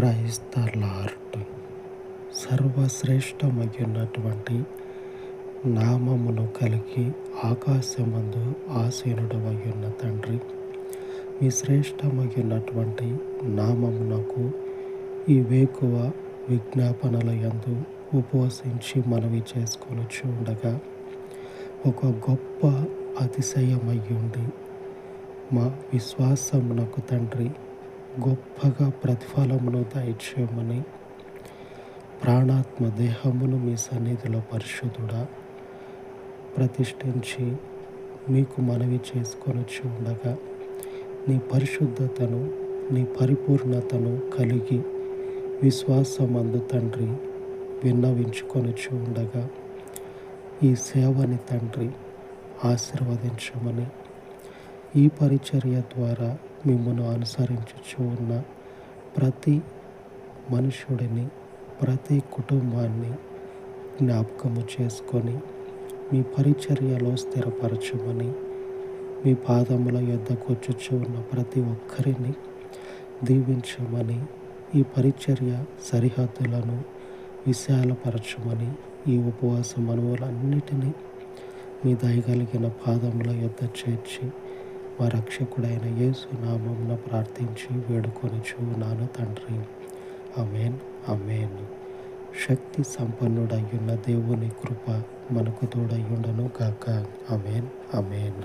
Praise the lord సర్వశ్రేష్టమయ్యున్నటువంటి నామమును కలిగి ఆకాశమందు ఆసీనుడమయ్యున్న తండ్రి మీ శ్రేష్టమయ్యున్నటువంటి నామమునకు ఈ వేకువ విజ్ఞాపనల యందు ఉపవసించి మనవి చేసుకొని ఉండగా ఒక గొప్ప అతిశయమయ్యుండి మా విశ్వాసమునకు తండ్రి గొప్పగా ప్రతిఫలమును దయచేయమని ప్రాణాత్మ దేహమును మీ సన్నిధిలో పరిశుద్ధుడా ప్రతిష్ఠించి మీకు మనవి చేసుకొనొచ్చి ఉండగా నీ పరిశుద్ధతను నీ పరిపూర్ణతను కలిగి విశ్వాసమందు తండ్రి విన్నవించుకొనొచ్చి ఉండగా ఈ సేవని తండ్రి ఆశీర్వదించమని ఈ పరిచర్య ద్వారా మిమ్మల్ని అనుసరించుచు ఉన్న ప్రతి మనుషుడిని ప్రతి కుటుంబాన్ని జ్ఞాపకము చేసుకొని మీ పరిచర్యలో స్థిరపరచమని మీ పాదముల యొద్దకు ఉన్న ప్రతి ఒక్కరిని దీవించమని ఈ పరిచర్య సరిహద్దులను విశాలపరచమని ఈ ఉపవాస మనవులన్నిటినీ మీ దయగలిగిన పాదముల యొద్ద చేర్చి మా రక్షకుడైన యేసు నామంన ప్రార్థించి వేడుకొని చూనాను తండ్రి. అమేన్ అమేన్ శక్తి సంపన్నుడయ్యున్న దేవుని కృప మనకు తోడయ్యుండను కాక అమేన్ అమేన్